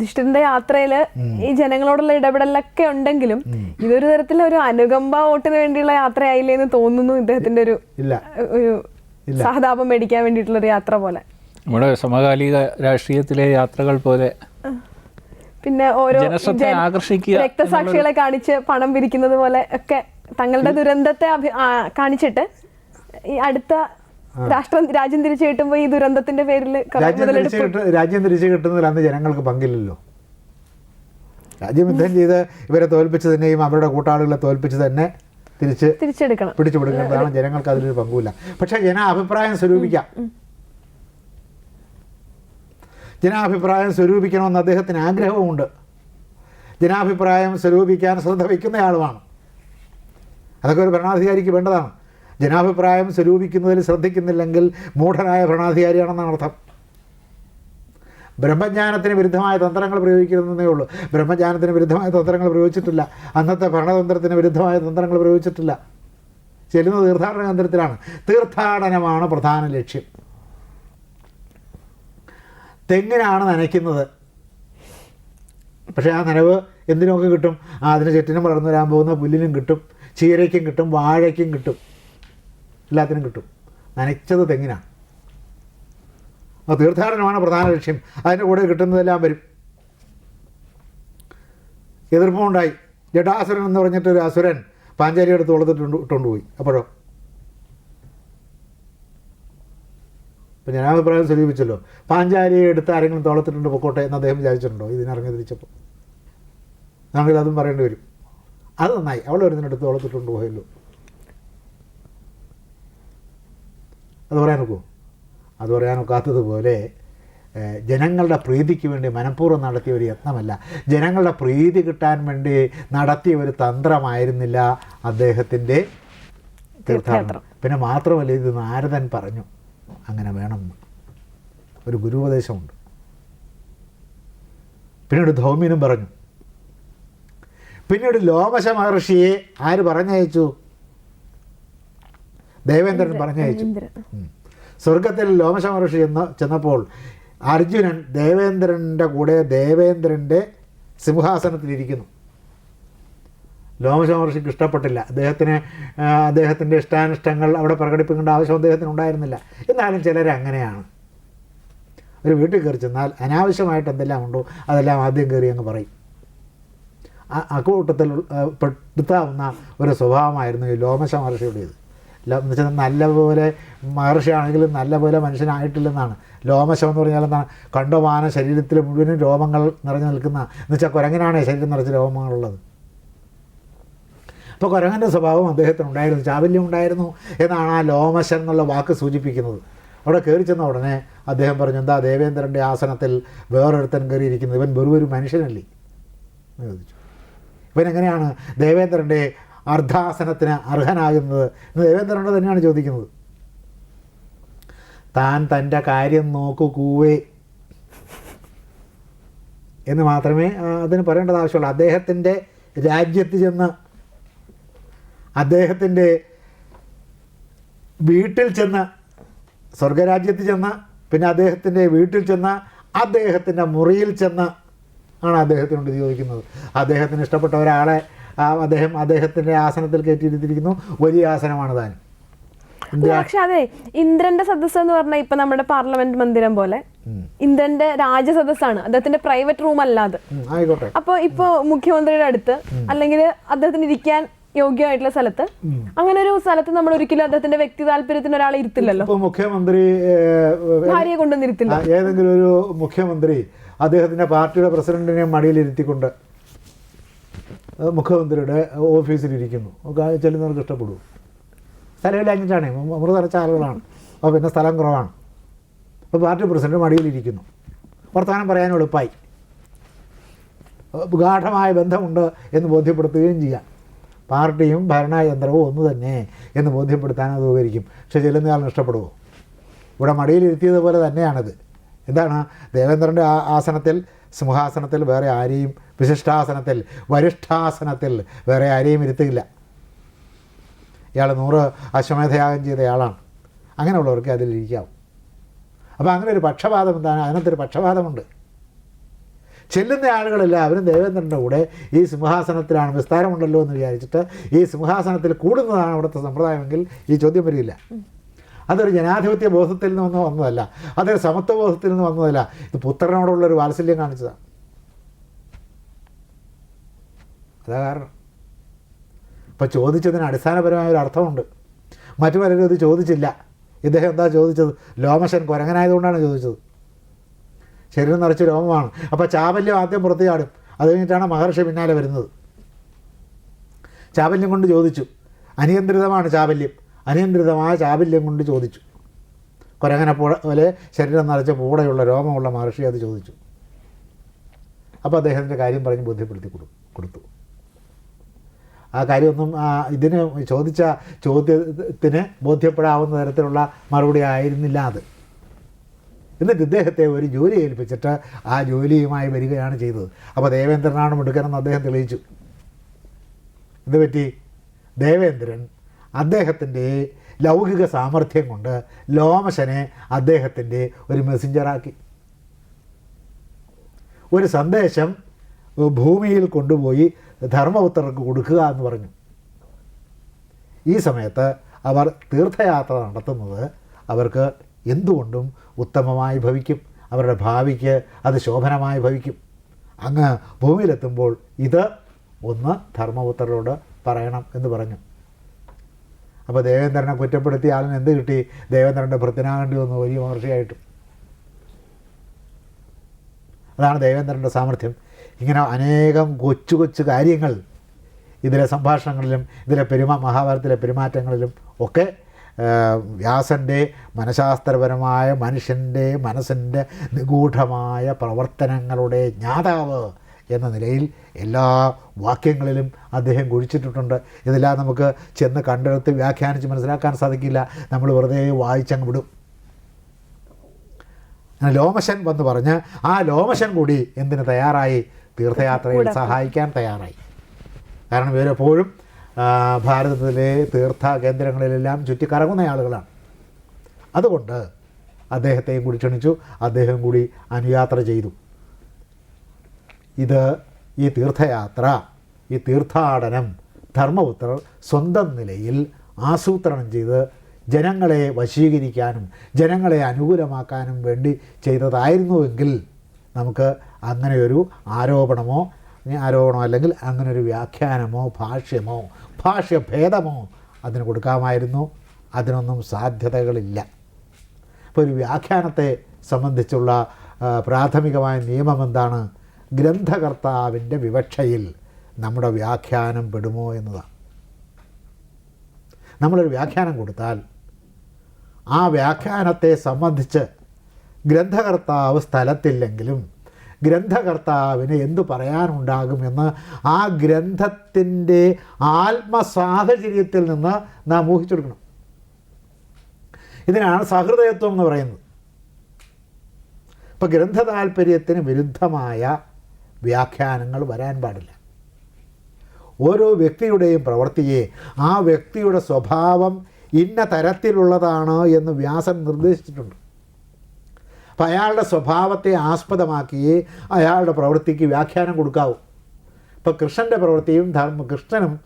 യുധിഷ്ഠിരന്റെ യാത്രയിൽ ഈ ജനങ്ങളോടുള്ള ഇടപെടലൊക്കെ ഉണ്ടെങ്കിലും ഇതൊരു തരത്തിൽ ഒരു അനുകമ്പ വോട്ടിന് വേണ്ടിയുള്ള യാത്രയായില്ലേ എന്ന് തോന്നുന്നു ഇദ്ദേഹത്തിന്റെ ഒരു ഇല്ല. ഒരു സഹതാപം മേടിക്കാൻ വേണ്ടിയിട്ടുള്ള ഒരു യാത്ര പോലെ. നമ്മുടെ സമകാലിക രാഷ്ട്രീയത്തിലെ യാത്രകൾ പോലെ പിന്നെ ഓരോ ആകർഷിക്കുക രക്തസാക്ഷികളെ കാണിച്ച് പണം പിരിക്കുന്നത് പോലെ ഒക്കെ തങ്ങളുടെ ദുരന്തത്തെ കാണിച്ചിട്ട് ഈ അടുത്ത രാഷ്ട്രം രാജ്യം തിരിച്ചു കിട്ടുമ്പോ ഈ ദുരന്തത്തിന്റെ പേരിൽ രാജ്യം തിരിച്ച് കിട്ട തിരിച്ചു കിട്ടുന്നതിൽ അന്ന് ജനങ്ങൾക്ക് പങ്കില്ലല്ലോ. രാജ്യം യുദ്ധം ചെയ്ത് ഇവരെ തോൽപ്പിച്ച് തന്നെയും അവരുടെ കൂട്ടാളികളെ തോൽപ്പിച്ച് തന്നെ തിരിച്ച് തിരിച്ചെടുക്കണം. പിടിച്ചു പിടിക്കേണ്ടതാണ് ജനങ്ങൾക്ക് അതിലൊരു പങ്കുമില്ല. പക്ഷേ ജന അഭിപ്രായം സ്വരൂപിക്കാം ജനാഭിപ്രായം സ്വരൂപിക്കണമെന്ന് അദ്ദേഹത്തിന് ആഗ്രഹവുമുണ്ട്. ജനാഭിപ്രായം സ്വരൂപിക്കാൻ ശ്രദ്ധ വയ്ക്കുന്നയാളുമാണ് അതൊക്കെ ഒരു ഭരണാധികാരിക്ക് വേണ്ടതാണ്. ജനാഭിപ്രായം സ്വരൂപിക്കുന്നതിൽ ശ്രദ്ധിക്കുന്നില്ലെങ്കിൽ മൂഢനായ ഭരണാധികാരിയാണെന്നാണ് അർത്ഥം. ബ്രഹ്മജ്ഞാനത്തിന് വിരുദ്ധമായ തന്ത്രങ്ങൾ പ്രയോഗിക്കുന്നതേ ഉള്ളൂ. ബ്രഹ്മജ്ഞാനത്തിന് വിരുദ്ധമായ തന്ത്രങ്ങൾ പ്രയോഗിച്ചിട്ടില്ല. അന്നത്തെ ഭരണതന്ത്രത്തിന് വിരുദ്ധമായ തന്ത്രങ്ങൾ പ്രയോഗിച്ചിട്ടില്ല. ചെല്ലുന്ന തീർത്ഥാടന കേന്ദ്രത്തിലാണ്. തീർത്ഥാടനമാണ് പ്രധാന ലക്ഷ്യം. തെങ്ങിനാണ് നനയ്ക്കുന്നത്. പക്ഷേ ആ നനവ് എന്തിനൊക്കെ കിട്ടും? അതിന് ചെറ്റിനും വളർന്നു വരാൻ പോകുന്ന പുല്ലിനും കിട്ടും. ചീരയ്ക്കും കിട്ടും. വാഴയ്ക്കും കിട്ടും. എല്ലാത്തിനും കിട്ടും. നനച്ചത് തെങ്ങിനാണ് അപ്പോൾ തീർത്ഥാടനമാണ് പ്രധാന ലക്ഷ്യം. അതിന്റെ കൂടെ കിട്ടുന്നതെല്ലാം വരും. എതിർപ്പുണ്ടായി ജഡാസുരൻ എന്ന് പറഞ്ഞിട്ട് ഒരു അസുരൻ പാഞ്ചാലി എടുത്ത് കൊടുത്തിട്ടുണ്ട് ഇട്ടുകൊണ്ട് പോയി. അപ്പോഴോ? ഇപ്പം ഞാൻ അഭിപ്രായം സ്വരൂപിച്ചല്ലോ പാഞ്ചാലിയെ എടുത്ത് ആരെങ്കിലും തോളത്തിട്ടുണ്ട് പൊക്കോട്ടെ എന്ന് അദ്ദേഹം വിചാരിച്ചിട്ടുണ്ടോ? ഇതിനിറങ്ങി തിരിച്ചപ്പോൾ നമുക്കിതും പറയേണ്ടി വരും. അത് നന്നായി. അവളൊരുതിനെടുത്ത് തോളത്തിട്ടുണ്ട് പോയല്ലോ. അത് പറയാൻ ഒക്കുമോ അത് പറയാൻ ഒക്കാത്തതുപോലെ ജനങ്ങളുടെ പ്രീതിക്ക് വേണ്ടി മനഃപൂർവം നടത്തിയ ഒരു യത്നമല്ല. ജനങ്ങളുടെ പ്രീതി കിട്ടാൻ വേണ്ടി നടത്തിയ ഒരു തന്ത്രമായിരുന്നില്ല അദ്ദേഹത്തിന്റെ തീർത്ഥാടനം. പിന്നെ മാത്രമല്ല ഇത് നാരദൻ പറഞ്ഞു. അങ്ങനെ വേണം. ഒരു ഗുരുപദേശമുണ്ട്. പിന്നീട് ധൗമ്യനും പറഞ്ഞു. പിന്നീട് ലോമശ മഹർഷിയെ ആര് പറഞ്ഞയച്ചു? ദേവേന്ദ്രൻ പറഞ്ഞയച്ചു. സ്വർഗത്തിൽ ലോമശ മഹർഷി ചെന്ന് ചെന്നപ്പോൾ അർജുനൻ ദേവേന്ദ്രന്റെ കൂടെ ദേവേന്ദ്രന്റെ സിംഹാസനത്തിലിരിക്കുന്നു. ലോമശ മഹർഷിക്ക് ഇഷ്ടപ്പെട്ടില്ല. അദ്ദേഹത്തിന് അദ്ദേഹത്തിന്റെ ഇഷ്ടാനിഷ്ടങ്ങൾ അവിടെ പ്രകടിപ്പിക്കേണ്ട ആവശ്യം അദ്ദേഹത്തിന് ഉണ്ടായിരുന്നില്ല. എന്നാലും ചിലർ അങ്ങനെയാണ്. ഒരു വീട്ടിൽ കയറി ചെന്നാൽ അനാവശ്യമായിട്ട് എന്തെല്ലാം ഉണ്ടോ അതെല്ലാം ആദ്യം കയറി അങ്ങ് പറയും. ആ- അക്കൂട്ടത്തിൽ പെടുത്താവുന്ന ഒരു സ്വഭാവമായിരുന്നു ഈ ലോമശ മഹർഷിയുടേത് എന്ന് വെച്ചാൽ നല്ലപോലെ മഹർഷിയാണെങ്കിലും നല്ലപോലെ മനുഷ്യനായിട്ടില്ലെന്നാണ്. ലോമശം എന്ന് പറഞ്ഞാൽ എന്താണ്? കണ്ടമാന ശരീരത്തിൽ മുഴുവനും രോമങ്ങൾ നിറഞ്ഞു നിൽക്കുന്ന എന്ന് വെച്ചാൽ കുരങ്ങനാണ് ശരീരം നിറച്ച് രോമങ്ങളുള്ളത്. അപ്പോൾ കുരങ്ങന്റെ സ്വഭാവം അദ്ദേഹത്തിന് ഉണ്ടായിരുന്നു. ചാബല്യം ഉണ്ടായിരുന്നു എന്നാണ് ആ ലോമശൻ എന്നുള്ള വാക്ക് സൂചിപ്പിക്കുന്നത്. അവിടെ കയറി ചെന്ന ഉടനെ അദ്ദേഹം പറഞ്ഞു എന്താ ദേവേന്ദ്രന്റെ ആസനത്തിൽ വേറൊരുത്തൻ കയറിയിരിക്കുന്നത് ഇവൻ വെറും ഒരു മനുഷ്യനല്ലേ? ചോദിച്ചു. ഇവൻ എങ്ങനെയാണ് ദേവേന്ദ്രന്റെ അർദ്ധാസനത്തിന് അർഹനാകുന്നത് എന്ന് ദേവേന്ദ്രനോട് തന്നെയാണ് ചോദിക്കുന്നത്. താൻ തന്റെ കാര്യം നോക്കൂ കൂവേ. എന്ന് മാത്രമേ അതിന് പറയേണ്ടത് ആവശ്യമുള്ളൂ. അദ്ദേഹത്തിന്റെ രാജ്യത്ത് ചെന്ന് അദ്ദേഹത്തിന്റെ വീട്ടിൽ ചെന്ന് സ്വർഗരാജ്യത്ത് ചെന്ന് പിന്നെ അദ്ദേഹത്തിന്റെ വീട്ടിൽ ചെന്ന് അദ്ദേഹത്തിന്റെ മുറിയിൽ ചെന്ന് ആണ് അദ്ദേഹത്തിനോട് ചോദിക്കുന്നത്. അദ്ദേഹത്തിന് ഇഷ്ടപ്പെട്ട ഒരാളെ ആ, അദ്ദേഹം അദ്ദേഹത്തിന്റെ ആസനത്തിൽ കയറ്റിയിരുത്തിയിരിക്കുന്നു വലിയ ആസനമാണ് താൻ. പക്ഷെ അതെ ഇന്ദ്രന്റെ സദസ് എന്ന് പറഞ്ഞാൽ ഇപ്പൊ നമ്മുടെ പാർലമെന്റ് മന്ദിരം പോലെ. ഇന്ദ്രന്റെ രാജസദസ്സാണ് അദ്ദേഹത്തിന്റെ പ്രൈവറ്റ് റൂം അല്ലാതെ അപ്പൊ ഇപ്പൊ മുഖ്യമന്ത്രിയുടെ അടുത്ത് അല്ലെങ്കിൽ അദ്ദേഹത്തിന് ഇരിക്കാൻ യോഗ്യമായിട്ടുള്ള സ്ഥലത്ത് അങ്ങനെ ഒരു സ്ഥലത്ത് നമ്മൾ ഒരിക്കലും അദ്ദേഹത്തിന്റെ വ്യക്തി താല്പര്യത്തിന് ഒരാളെ ഇരുത്തില്ലല്ലോ. മുഖ്യമന്ത്രി ഭാര്യയെ കൊണ്ടുവന്നിരുത്തില്ല. ഏതെങ്കിലും ഒരു മുഖ്യമന്ത്രി അദ്ദേഹത്തിന്റെ പാർട്ടിയുടെ പ്രസിഡന്റിനെ മടിയിലിരുത്തിക്കൊണ്ട് മുഖ്യമന്ത്രിയുടെ ഓഫീസിലിരിക്കുന്നു. ചെല്ലുന്നവർക്ക് ഇഷ്ടപ്പെടും സ്ഥലമില്ലാഞ്ഞിട്ടാണ് മുറി നിറച്ച ആളുകളാണ്. അപ്പോൾ പിന്നെ സ്ഥലം കുറവാണ്. അപ്പോൾ പാർട്ടി പ്രസിഡന്റ് മടിയിലിരിക്കുന്നു. വർത്തമാനം പറയാൻ എളുപ്പമായി ഗാഠമായ ബന്ധമുണ്ട് എന്ന് ബോധ്യപ്പെടുത്തുകയും ചെയ്യാം. പാർട്ടിയും ഭരണയന്ത്രവും ഒന്ന് തന്നെ എന്ന് ബോധ്യപ്പെടുത്താൻ അത് ഉപകരിക്കും. പക്ഷെ ചെല്ലുന്നയാളിന് ഇഷ്ടപ്പെടുമോ ഇവിടെ മടിയിലിരുത്തിയതുപോലെ തന്നെയാണിത്. എന്താണ്? ദേവേന്ദ്രന്റെ ആസനത്തിൽ സിംഹാസനത്തിൽ വേറെ ആരെയും വിശിഷ്ടാസനത്തിൽ വരിഷ്ഠാസനത്തിൽ വേറെ ആരെയും ഇരുത്തില്ല ഇയാൾ നൂറ് അശ്വമേധയാഗം ചെയ്തയാളാണ് അങ്ങനെയുള്ളവർക്ക് അതിലിരിക്കാവും അപ്പോൾ അങ്ങനെ ഒരു പക്ഷപാതം എന്താണ്? അതിനകത്തൊരു പക്ഷപാതമുണ്ട്. ചെല്ലുന്ന ആളുകളെല്ലാവരും ദേവേന്ദ്രന്റെ കൂടെ ഈ സിംഹാസനത്തിലാണ്. വിസ്താരമുണ്ടല്ലോ എന്ന് വിചാരിച്ചിട്ട് ഈ സിംഹാസനത്തിൽ കൂടുന്നതാണ് അവിടുത്തെ സമ്പ്രദായമെങ്കിൽ ഈ ചോദ്യം വരില്ല അതൊരു ജനാധിപത്യ ബോധത്തിൽ നിന്ന് വന്നതല്ല. അതൊരു സമത്വ ബോധത്തിൽ നിന്ന് വന്നതല്ല. ഇത് പുത്രനോടുള്ളൊരു വാത്സല്യം കാണിച്ചതാണ് അതാ കാരണം. ഇപ്പം ചോദിച്ചതിന് അടിസ്ഥാനപരമായ ഒരു അർത്ഥമുണ്ട്. മറ്റു പലരും ഇത് ചോദിച്ചില്ല. ഇദ്ദേഹം എന്താ ചോദിച്ചത്? ലോമശൻ കുരങ്ങനായതുകൊണ്ടാണ് ചോദിച്ചത്. ശരീരം നിറച്ച് രോമമാണ്. അപ്പോൾ ചാബല്യം ആദ്യം പുറത്ത് ചാടും അത് കഴിഞ്ഞിട്ടാണ് മഹർഷി പിന്നാലെ വരുന്നത്. ചാബല്യം കൊണ്ട് ചോദിച്ചു. അനിയന്ത്രിതമാണ് ചാബല്യം അനിയന്ത്രിതമായ ചാബല്യം കൊണ്ട് ചോദിച്ചു. കുരങ്ങനെ പോലെ ശരീരം നിറച്ച പൂടെയുള്ള രോമമുള്ള മഹർഷി അത് ചോദിച്ചു. അപ്പോൾ അദ്ദേഹത്തിന്റെ കാര്യം പറഞ്ഞ് ബോധ്യപ്പെടുത്തി കൊടു കൊടുത്തു. ആ കാര്യമൊന്നും ഇതിന് ചോദിച്ച ചോദ്യത്തിന് ബോധ്യപ്പെടാവുന്ന തരത്തിലുള്ള മറുപടി ആയിരുന്നില്ല അത്. എന്നിട്ട് ഇദ്ദേഹത്തെ ഒരു ജോലി ഏൽപ്പിച്ചിട്ട് ആ ജോലിയുമായി വരികയാണ് ചെയ്തത്. അപ്പോൾ ദേവേന്ദ്രനാണ് മിടുക്കനെന്ന് അദ്ദേഹം തെളിയിച്ചു. എന്ത് പറ്റി? ദേവേന്ദ്രൻ അദ്ദേഹത്തിന്റെ ലൗകിക സാമർഥ്യം കൊണ്ട് ലോമശനെ അദ്ദേഹത്തിന്റെ ഒരു മെസ്സഞ്ചറാക്കി ഒരു സന്ദേശം ഭൂമിയിൽ കൊണ്ടുപോയി ധർമ്മപുത്രർക്ക് കൊടുക്കുക എന്ന് പറഞ്ഞു. ഈ സമയത്ത് അവർ തീർത്ഥയാത്ര നടത്തുന്നത് അവർക്ക് എന്തുകൊണ്ടും ഉത്തമമായി ഭവിക്കും. അവരുടെ ഭാവിക്ക് അത് ശോഭനമായി ഭവിക്കും. അങ്ങ് ഭൂമിയിലെത്തുമ്പോൾ ഇത് ഒന്ന് ധർമ്മപുത്രരോട് പറയണം എന്ന് പറഞ്ഞു. അപ്പോൾ ദേവേന്ദ്രനെ കുറ്റപ്പെടുത്തിയ ആളിന് എന്ത് കിട്ടി? ദേവേന്ദ്രന്റെ ഭൃത്തനാകേണ്ടി വന്നു വലിയ മഹർഷിയായിട്ടും. അതാണ് ദേവേന്ദ്രന്റെ സാമർഥ്യം. ഇങ്ങനെ അനേകം കൊച്ചു കൊച്ചു കാര്യങ്ങൾ ഇതിലെ സംഭാഷണങ്ങളിലും ഇതിലെ പെരുമാ മഹാഭാരതത്തിലെ പെരുമാറ്റങ്ങളിലും ഒക്കെ വ്യാസന്റെ മനഃശാസ്ത്രപരമായ മനുഷ്യന്റെ മനസ്സിന്റെ നിഗൂഢമായ പ്രവർത്തനങ്ങളുടെ ജ്ഞാതാവ് എന്ന നിലയിൽ എല്ലാ വാക്യങ്ങളിലും അദ്ദേഹം കുഴിച്ചിട്ടിട്ടുണ്ട്. ഇതെല്ലാം നമുക്ക് ചെന്ന് കണ്ടെടുത്ത് വ്യാഖ്യാനിച്ച് മനസ്സിലാക്കാൻ സാധിക്കില്ല. നമ്മൾ വെറുതെ വായിച്ചങ്ങ് വിടും. ലോമശൻ വന്ന് പറഞ്ഞ് ആ ലോമശൻ കൂടി എന്തിന് തയ്യാറായി? തീർത്ഥയാത്രയിൽ സഹായിക്കാൻ തയ്യാറായി. കാരണം ഇവരെപ്പോഴും ഭാരതത്തിലെ തീർത്ഥ കേന്ദ്രങ്ങളിലെല്ലാം ചുറ്റിക്കറങ്ങുന്ന ആളുകളാണ്. അതുകൊണ്ട് അദ്ദേഹത്തെയും കൂടി ക്ഷണിച്ചു അദ്ദേഹം കൂടി അനുയാത്ര ചെയ്തു. ഇത് ഈ തീർത്ഥയാത്ര ഈ തീർത്ഥാടനം ധർമ്മപുത്രർ സ്വന്തം നിലയിൽ ആസൂത്രണം ചെയ്ത് ജനങ്ങളെ വശീകരിക്കാനും ജനങ്ങളെ അനുകൂലമാക്കാനും വേണ്ടി ചെയ്തതായിരുന്നുവെങ്കിൽ നമുക്ക് അങ്ങനെയൊരു ആരോപണമോ ആരോപണമോ അല്ലെങ്കിൽ അങ്ങനൊരു വ്യാഖ്യാനമോ ഭാഷ്യമോ ഭാഷ്യഭേദമോ അതിന് കൊടുക്കാമായിരുന്നു. അതിനൊന്നും സാധ്യതകളില്ല. അപ്പോൾ ഒരു വ്യാഖ്യാനത്തെ സംബന്ധിച്ചുള്ള പ്രാഥമികമായ നിയമം എന്താണ്? ഗ്രന്ഥകർത്താവിന്റെ വിവക്ഷയിൽ നമ്മുടെ വ്യാഖ്യാനം പെടുമോ എന്നതാണ്. നമ്മളൊരു വ്യാഖ്യാനം കൊടുത്താൽ ആ വ്യാഖ്യാനത്തെ സംബന്ധിച്ച് ഗ്രന്ഥകർത്താവ് സ്ഥലത്തില്ലെങ്കിലും ഗ്രന്ഥകർത്താവിന് എന്തു പറയാനുണ്ടാകുമെന്ന് ആ ഗ്രന്ഥത്തിന്റെ ആത്മസാഹചര്യത്തിൽ നിന്ന് നാം ഊഹിച്ചെടുക്കണം ഇതിനാണ് സഹൃദയത്വം എന്ന് പറയുന്നത്. ഇപ്പം ഗ്രന്ഥതാൽപര്യത്തിന് വിരുദ്ധമായ വ്യാഖ്യാനങ്ങൾ വരാൻ പാടില്ല. ഓരോ വ്യക്തിയുടെയും പ്രവൃത്തിയെ ആ വ്യക്തിയുടെ സ്വഭാവം ഇന്ന തരത്തിലുള്ളതാണ് എന്ന് വ്യാസൻ നിർദ്ദേശിച്ചിട്ടുണ്ട്. അപ്പം അയാളുടെ സ്വഭാവത്തെ ആസ്പദമാക്കിയേ അയാളുടെ പ്രവൃത്തിക്ക് വ്യാഖ്യാനം കൊടുക്കാവൂ. ഇപ്പം കൃഷ്ണന്റെ പ്രവൃത്തിയും ധർമ്മ കൃഷ്ണനും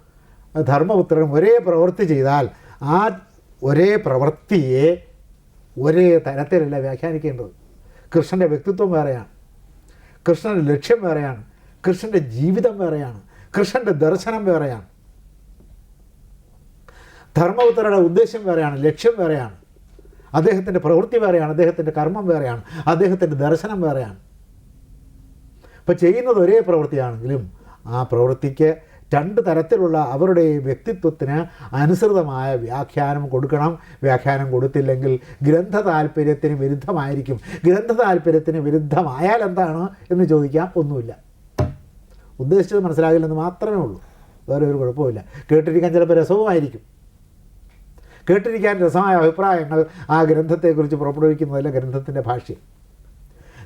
ധർമ്മപുത്രനും ഒരേ പ്രവൃത്തി ചെയ്താൽ ആ ഒരേ പ്രവൃത്തിയെ ഒരേ തരത്തിലല്ല വ്യാഖ്യാനിക്കേണ്ടത്. കൃഷ്ണന്റെ വ്യക്തിത്വം വേറെയാണ്. കൃഷ്ണന്റെ ലക്ഷ്യം വേറെയാണ്. കൃഷ്ണന്റെ ജീവിതം വേറെയാണ്. കൃഷ്ണന്റെ ദർശനം വേറെയാണ്. ധർമ്മപുത്രരുടെ ഉദ്ദേശം വേറെയാണ് ലക്ഷ്യം വേറെയാണ്. അദ്ദേഹത്തിന്റെ പ്രവൃത്തി വേറെയാണ് അദ്ദേഹത്തിന്റെ കർമ്മം വേറെയാണ് അദ്ദേഹത്തിന്റെ ദർശനം വേറെയാണ്. ഇപ്പം ചെയ്യുന്നത് ഒരേ പ്രവൃത്തിയാണെങ്കിലും ആ പ്രവൃത്തിക്ക് രണ്ട് തരത്തിലുള്ള അവരുടെ വ്യക്തിത്വത്തിന് അനുസൃതമായ വ്യാഖ്യാനം കൊടുക്കണം. വ്യാഖ്യാനം കൊടുത്തില്ലെങ്കിൽ ഗ്രന്ഥ താല്പര്യത്തിന് വിരുദ്ധമായിരിക്കും. ഗ്രന്ഥ താല്പര്യത്തിന് വിരുദ്ധമായാൽ എന്താണ് എന്ന് ചോദിക്കാം. ഒന്നുമില്ല. ഉദ്ദേശിച്ചത് മനസ്സിലാകില്ലെന്ന് മാത്രമേ ഉള്ളൂ. വേറെ ഒരു കുഴപ്പമില്ല കേട്ടിരിക്കാൻ ചിലപ്പോൾ രസവുമായിരിക്കും. കേട്ടിരിക്കാൻ രസമായ അഭിപ്രായങ്ങൾ ആ ഗ്രന്ഥത്തെക്കുറിച്ച് പുറപ്പെടുവിക്കുന്നതല്ല ഗ്രന്ഥത്തിന്റെ ഭാഷ്യം.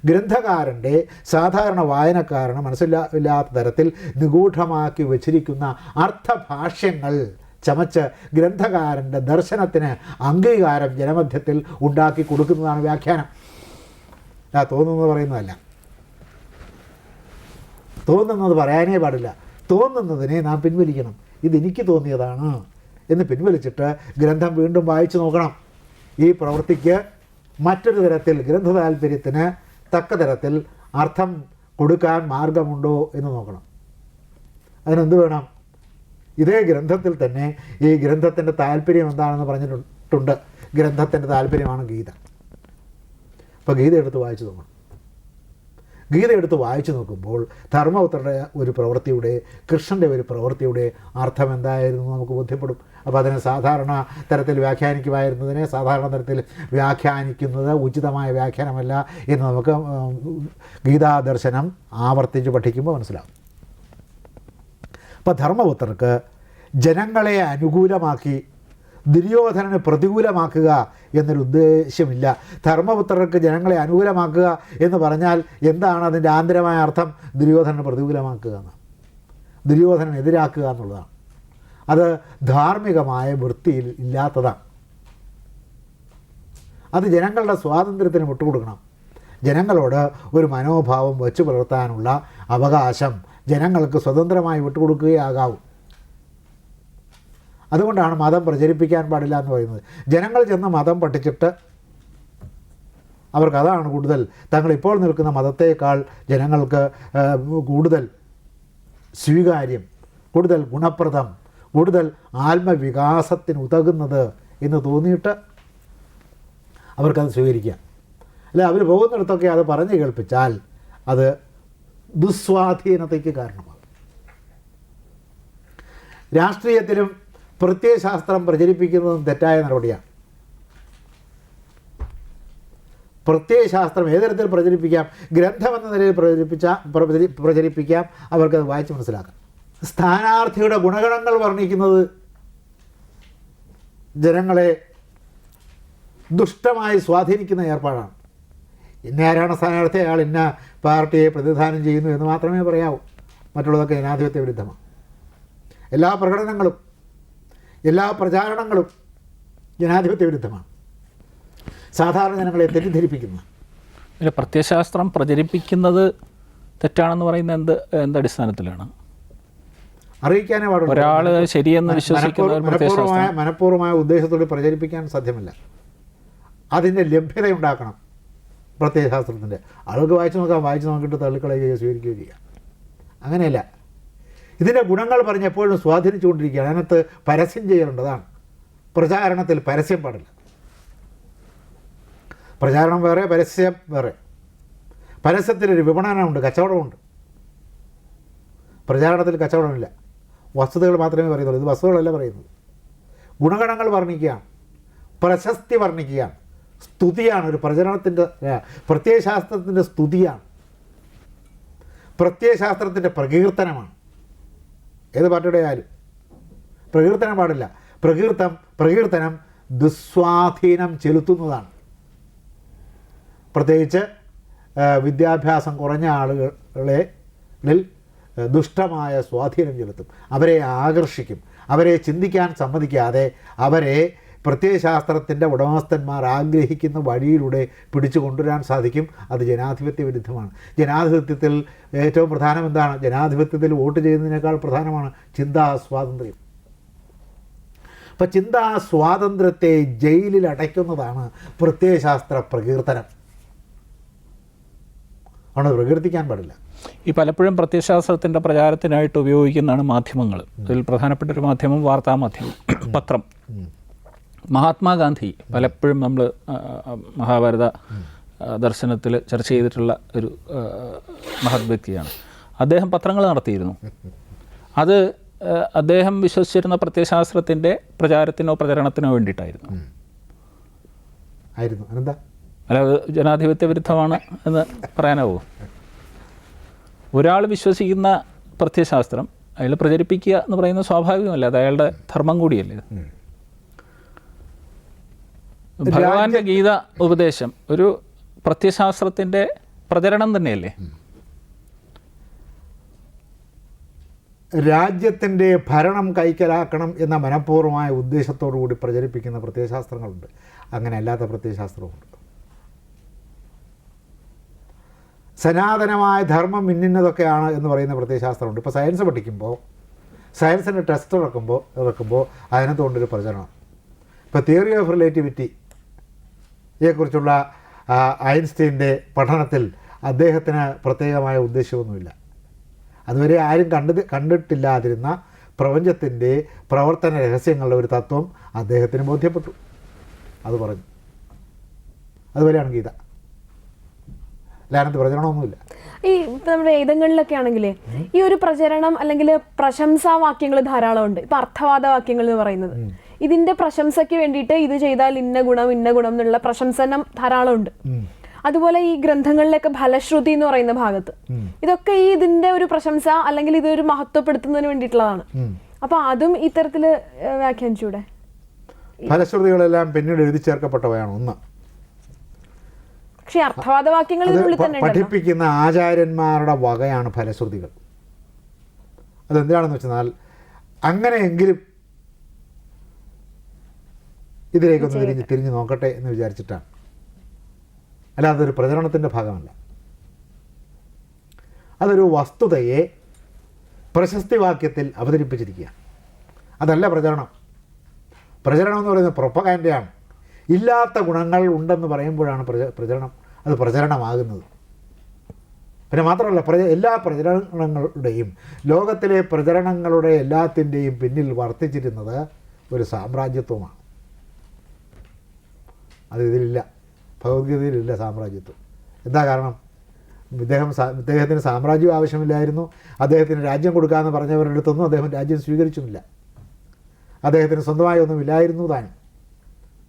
ഗ്രന്ഥകാരന്റെ സാധാരണ വായനക്കാരന് മനസ്സിലാവില്ലാത്ത തരത്തിൽ നിഗൂഢമാക്കി വച്ചിരിക്കുന്ന അർത്ഥഭാഷ്യങ്ങൾ ചമച്ച് ഗ്രന്ഥകാരന്റെ ദർശനത്തിന് അംഗീകാരം ജനമധ്യത്തിൽ ഉണ്ടാക്കി കൊടുക്കുന്നതാണ് വ്യാഖ്യാനം. ആ തോന്നുന്നത് പറയുന്നതല്ല. തോന്നുന്നത് പറയാനേ പാടില്ല. തോന്നുന്നതിനെ നാം പിൻവലിക്കണം. ഇതെനിക്ക് തോന്നിയതാണ് എന്ന് പിൻവലിച്ചിട്ട് ഗ്രന്ഥം വീണ്ടും വായിച്ചു നോക്കണം. ഈ പ്രവൃത്തിക്ക് മറ്റൊരു തരത്തിൽ ഗ്രന്ഥ താല്പര്യത്തിന് തക്ക തരത്തിൽ അർത്ഥം കൊടുക്കാൻ മാർഗമുണ്ടോ എന്ന് നോക്കണം. അതിനെന്ത് വേണം? ഇതേ ഗ്രന്ഥത്തിൽ തന്നെ ഈ ഗ്രന്ഥത്തിന്റെ താല്പര്യം എന്താണെന്ന് പറഞ്ഞിട്ടുണ്ട്. ഗ്രന്ഥത്തിന്റെ താല്പര്യമാണ് ഗീത. അപ്പോൾ ഗീത എടുത്ത് വായിച്ചു നോക്കണം. ഗീത എടുത്ത് വായിച്ചു നോക്കുമ്പോൾ ധർമ്മപുത്രയുടെ ഒരു പ്രവൃത്തിയുടെ കൃഷ്ണന്റെ ഒരു പ്രവൃത്തിയുടെ അർത്ഥം എന്തായിരുന്നു നമുക്ക് ബോധ്യപ്പെടും. അപ്പോൾ അതിനെ സാധാരണ തരത്തിൽ വ്യാഖ്യാനിക്കുമായിരുന്നതിനെ സാധാരണ തരത്തിൽ വ്യാഖ്യാനിക്കുന്നത് ഉചിതമായ വ്യാഖ്യാനമല്ല എന്ന് നമുക്ക് ഗീതാദർശനം ആവർത്തിച്ച് പഠിക്കുമ്പോൾ മനസ്സിലാവും. അപ്പോൾ ധർമ്മപുത്രർക്ക് ജനങ്ങളെ അനുകൂലമാക്കി ദുര്യോധനന് പ്രതികൂലമാക്കുക എന്നൊരു ഉദ്ദേശ്യമില്ല. ധർമ്മപുത്രർക്ക് ജനങ്ങളെ അനുകൂലമാക്കുക എന്ന് പറഞ്ഞാൽ എന്താണ് അതിന്റെ ആന്തരമായ അർത്ഥം? ദുര്യോധനന് പ്രതികൂലമാക്കുക എന്ന് ദുര്യോധനൻ എതിരാക്കുക എന്നുള്ളതാണ്. അത് ധാർമ്മികമായ വൃത്തിയിൽ ഇല്ലാത്തതാണ്. അത് ജനങ്ങളുടെ സ്വാതന്ത്ര്യത്തിന് വിട്ടുകൊടുക്കണം. ജനങ്ങളോട് ഒരു മനോഭാവം വച്ചു പുലർത്താനുള്ള അവകാശം ജനങ്ങൾക്ക് സ്വതന്ത്രമായി വിട്ടുകൊടുക്കുകയാകാവൂ. അതുകൊണ്ടാണ് മതം പ്രചരിപ്പിക്കാൻ പാടില്ല എന്ന് പറയുന്നത്. ജനങ്ങൾ ചെന്ന് മതം പഠിച്ചിട്ട് അവർക്ക് അതാണ് കൂടുതൽ. തങ്ങൾ ഇപ്പോൾ നിൽക്കുന്ന മതത്തേക്കാൾ ജനങ്ങൾക്ക് കൂടുതൽ സ്വീകാര്യം കൂടുതൽ ഗുണപ്രദം കൂടുതൽ ആത്മവികാസത്തിന് ഉതകുന്നത് എന്ന് തോന്നിയിട്ട് അവർക്കത് സ്വീകരിക്കാം. അല്ലെ അവർ പോകുന്നിടത്തൊക്കെ അത് പറഞ്ഞു കേൾപ്പിച്ചാൽ അത് ദുസ്വാധീനതയ്ക്ക് കാരണമാകും. രാഷ്ട്രീയത്തിലും പ്രത്യയശാസ്ത്രം പ്രചരിപ്പിക്കുന്നതും തെറ്റായ നടപടിയാണ്. പ്രത്യയശാസ്ത്രം ഏതരത്തിൽ തരത്തിൽ പ്രചരിപ്പിക്കാം? ഗ്രന്ഥമെന്ന നിലയിൽ പ്രചരിപ്പിച്ച പ്രചരി- പ്രചരിപ്പിക്കാം. അവർക്കത് വായിച്ച് മനസ്സിലാക്കാം. സ്ഥാനാർത്ഥിയുടെ ഗുണഗണങ്ങൾ വർണിക്കുന്നത് ജനങ്ങളെ ദുഷ്ടമായി സ്വാധീനിക്കുന്ന ഏർപ്പാടാണ്. ഇന്ന ആരാണ് സ്ഥാനാർത്ഥി? അയാൾ ഇന്ന പാർട്ടിയെ പ്രതിനിധാനം ചെയ്യുന്നു എന്ന് മാത്രമേ പറയാവൂ. മറ്റുള്ളതൊക്കെ ജനാധിപത്യ വിരുദ്ധമാണ്. എല്ലാ പ്രകടനങ്ങളും എല്ലാ പ്രചാരണങ്ങളും ജനാധിപത്യ വിരുദ്ധമാണ്. സാധാരണ ജനങ്ങളെ തെറ്റിദ്ധരിപ്പിക്കുന്നു. ഇതിൽ പ്രത്യയശാസ്ത്രം പ്രചരിപ്പിക്കുന്നത് തെറ്റാണെന്ന് പറയുന്നത് എന്ത് എന്ത് അടിസ്ഥാനത്തിലാണ്? അറിയിക്കാനേ പാടുള്ളൂ. ഒരാൾ ശരിയെന്ന് വിശ്വസിക്കുന്ന മനഃപൂർവമായ മനഃപൂർവമായ ഉദ്ദേശത്തോടെ പ്രചരിപ്പിക്കാൻ സാധ്യമല്ല. അതിന്റെ ലഭ്യത ഉണ്ടാക്കണം പ്രത്യയശാസ്ത്രത്തിന്റെ ആളുകൾക്ക് വായിച്ചു നോക്കാം. വായിച്ചു നോക്കിയിട്ട് തള്ളിക്കളയുകയോ സ്വീകരിക്കുകയോ ചെയ്യാം. അങ്ങനെയല്ല. ഇതിന്റെ ഗുണങ്ങൾ പറഞ്ഞ് എപ്പോഴും സ്വാധീനിച്ചുകൊണ്ടിരിക്കുകയാണ്. അതിനകത്ത് പരസ്യം ചെയ്യേണ്ടതാണ്. പ്രചാരണത്തിൽ പരസ്യം പാടില്ല. പ്രചാരണം വേറെ പരസ്യം വേറെ. പരസ്യത്തിലൊരു വിപണനമുണ്ട് കച്ചവടമുണ്ട്. പ്രചാരണത്തിൽ കച്ചവടമില്ല. വസ്തുതകൾ മാത്രമേ പറയുന്നുള്ളൂ. ഇത് വസ്തുതകളല്ല പറയുന്നത്. ഗുണഗണങ്ങൾ വർണിക്കുകയാണ്. പ്രശസ്തി വർണിക്കുകയാണ്. സ്തുതിയാണ് ഒരു പ്രചരണത്തിന്റെ പ്രത്യയശാസ്ത്രത്തിന്റെ സ്തുതിയാണ്. പ്രത്യയശാസ്ത്രത്തിന്റെ പ്രകീർത്തനമാണ്. ഏത് പാർട്ടിയുടെ ആയാലും. പ്രകീർത്തനം പാടില്ല. പ്രകീർത്തം പ്രകീർത്തനം ദുസ്വാധീനം ചെലുത്തുന്നതാണ്. പ്രത്യേകിച്ച് വിദ്യാഭ്യാസം കുറഞ്ഞ ആളുകളെ ദുഷ്ടമായ സ്വാധീനം ചെലുത്തും. അവരെ ആകർഷിക്കും. അവരെ ചിന്തിക്കാൻ സമ്മതിക്കാതെ അവരെ പ്രത്യയശാസ്ത്രത്തിന്റെ ഉടമസ്ഥന്മാർ ആഗ്രഹിക്കുന്ന വഴിയിലൂടെ പിടിച്ചു കൊണ്ടുവരാൻ സാധിക്കും. അത് ജനാധിപത്യ വിരുദ്ധമാണ്. ജനാധിപത്യത്തിൽ ഏറ്റവും പ്രധാനം എന്താണ്? ജനാധിപത്യത്തിൽ വോട്ട് ചെയ്യുന്നതിനേക്കാൾ പ്രധാനമാണ് ചിന്താ സ്വാതന്ത്ര്യം അപ്പം ചിന്താ സ്വാതന്ത്ര്യത്തെ ജയിലിൽ അടയ്ക്കുന്നതാണ് പ്രത്യയശാസ്ത്ര പ്രകീർത്തനം. ആണ്? പ്രകീർത്തിക്കാൻ പാടില്ല. ഈ പലപ്പോഴും പ്രത്യയശാസ്ത്രത്തിന്റെ പ്രചാരത്തിനായിട്ട് ഉപയോഗിക്കുന്നതാണ് മാധ്യമങ്ങൾ. അതിൽ പ്രധാനപ്പെട്ട ഒരു മാധ്യമം വാർത്താ മാധ്യമം പത്രം. മഹാത്മാഗാന്ധി പലപ്പോഴും നമ്മൾ മഹാഭാരത ദർശനത്തിൽ ചർച്ച ചെയ്തിട്ടുള്ള ഒരു മഹത് വ്യക്തിയാണ്. അദ്ദേഹം പത്രങ്ങൾ നടത്തിയിരുന്നു. അത് അദ്ദേഹം വിശ്വസിച്ചിരുന്ന പ്രത്യയശാസ്ത്രത്തിന്റെ പ്രചാരത്തിനോ പ്രചരണത്തിനോ വേണ്ടിയിട്ടായിരുന്നു. ആയിരുന്നു. അതെന്താ? അല്ല അത് ജനാധിപത്യ വിരുദ്ധമാണ് എന്ന് പറയാനാവൂ? ഒരാൾ വിശ്വസിക്കുന്ന പ്രത്യയശാസ്ത്രം അയാൾ പ്രചരിപ്പിക്കുക എന്ന് പറയുന്നത് സ്വാഭാവികമല്ല. അത് അയാളുടെ ധർമ്മം കൂടിയല്ലേ? ഭഗവാന്റെ ഗീത ഉപദേശം ഒരു പ്രത്യശാസ്ത്രത്തിന്റെ പ്രചരണം തന്നെയല്ലേ? രാജ്യത്തിന്റെ ഭരണം കൈക്കലാക്കണം എന്ന മനഃപൂർവമായ ഉദ്ദേശത്തോടു കൂടി പ്രചരിപ്പിക്കുന്ന പ്രത്യയശാസ്ത്രങ്ങളുണ്ട്. അങ്ങനെ അല്ലാത്ത പ്രത്യയശാസ്ത്രവുമുണ്ട്. സനാതനമായ ധർമ്മം മിന്നുന്നതൊക്കെയാണ് എന്ന് പറയുന്ന പ്രത്യയശാസ്ത്രമുണ്ട്. ഇപ്പോൾ സയൻസ് പഠിക്കുമ്പോൾ സയൻസിന്റെ ടെസ്റ്റ് ഇറക്കുമ്പോൾ ഇറക്കുമ്പോൾ അതിനകത്തുകൊണ്ടൊരു പ്രചരണം. ഇപ്പോൾ തിയറി ഓഫ് റിലേറ്റിവിറ്റി യെക്കുറിച്ചുള്ള ആ, ഐൻസ്റ്റീന്റെ പഠനത്തിൽ അദ്ദേഹത്തിന് പ്രത്യേകമായ ഉദ്ദേശമൊന്നുമില്ല അതുവരെ ആരും കണ്ടത് കണ്ടിട്ടില്ലാതിരുന്ന പ്രപഞ്ചത്തിന്റെ പ്രവർത്തന രഹസ്യങ്ങളുടെ ഒരു തത്വം അദ്ദേഹത്തിന് ബോധ്യപ്പെട്ടു. അത് പറഞ്ഞു. അതുപോലെയാണ് ഗീത. ലാനത്ത് പ്രചരണമൊന്നുമില്ല. ഈ ഇപ്പം നമ്മുടെ വേദങ്ങളിലൊക്കെ ആണെങ്കിലേ ഈ ഒരു പ്രചരണം അല്ലെങ്കിൽ പ്രശംസാ വാക്യങ്ങൾ ധാരാളം ഉണ്ട് ഇപ്പൊ അർത്ഥവാദ വാക്യങ്ങൾ എന്ന് പറയുന്നത്. ഇതിന്റെ പ്രശംസയ്ക്ക് വേണ്ടിയിട്ട് ഇത് ചെയ്താൽ ഇന്ന ഗുണം ഇന്ന ഗുണം എന്നുള്ള പ്രശംസനം ധാരാളം ഉണ്ട്. അതുപോലെ ഈ ഗ്രന്ഥങ്ങളിലൊക്കെ ഫലശ്രുതി എന്ന് പറയുന്ന ഭാഗത്ത്. ഇതൊക്കെ ഈ ഇതിന്റെ ഒരു പ്രശംസ അല്ലെങ്കിൽ ഇതൊരു മഹത്വപ്പെടുത്തുന്നതിന് വേണ്ടിയിട്ടുള്ളതാണ്. അപ്പൊ അതും ഇത്തരത്തിൽ വ്യാഖ്യാനിച്ചൂടെ ഫലശ്രുതികളെല്ലാം പിന്നീട് എഴുതി ചേർക്കപ്പെട്ടവയാണ് ഒന്ന് പക്ഷെ അർത്ഥവാദ വാക്യങ്ങൾ അത് ഇതിനുള്ളിൽ പ- തന്നെ ഉണ്ടല്ലോ പഠിപ്പിക്കുന്ന ആചാര്യന്മാരുടെ വകയാണ് ഫലശ്രുതികൾ അതെന്താണെന്ന് വെച്ചാൽ അങ്ങനെയെങ്കിലും ഇതിലേക്കൊന്ന് തിരിഞ്ഞ് തിരിഞ്ഞ് നോക്കട്ടെ എന്ന് വിചാരിച്ചിട്ടാണ്. അല്ലാതെ അതൊരു പ്രചരണത്തിന്റെ ഭാഗമല്ല. അതൊരു വസ്തുതയെ പ്രശസ്തി വാക്യത്തിൽ അവതരിപ്പിച്ചിരിക്കുക അതല്ല പ്രചരണം. പ്രചരണം എന്ന് പറയുന്നത് പ്രൊപ്പകാൻഡയാണ് ഇല്ലാത്ത ഗുണങ്ങൾ ഉണ്ടെന്ന് പറയുമ്പോഴാണ് പ്രച പ്രചരണം അത് പ്രചരണമാകുന്നത്. പിന്നെ മാത്രമല്ല പ്രച എല്ലാ പ്രചരണങ്ങളുടെയും ലോകത്തിലെ പ്രചരണങ്ങളുടെ എല്ലാത്തിന്റെയും പിന്നിൽ വർത്തിച്ചിരുന്നത് ഒരു സാമ്രാജ്യത്വമാണ്. അത് ഇതിലില്ല ഭഗവത്ഗീതയിലില്ല സാമ്രാജ്യത്വം. എന്താ കാരണം? ഇദ്ദേഹം ഇദ്ദേഹത്തിന് സാമ്രാജ്യം ആവശ്യമില്ലായിരുന്നു. അദ്ദേഹത്തിന് രാജ്യം കൊടുക്കാമെന്ന് പറഞ്ഞവരുടെ അടുത്തൊന്നും അദ്ദേഹം രാജ്യം സ്വീകരിച്ചുമില്ല. അദ്ദേഹത്തിന് സ്വന്തമായി ഒന്നുമില്ലായിരുന്നു താൻ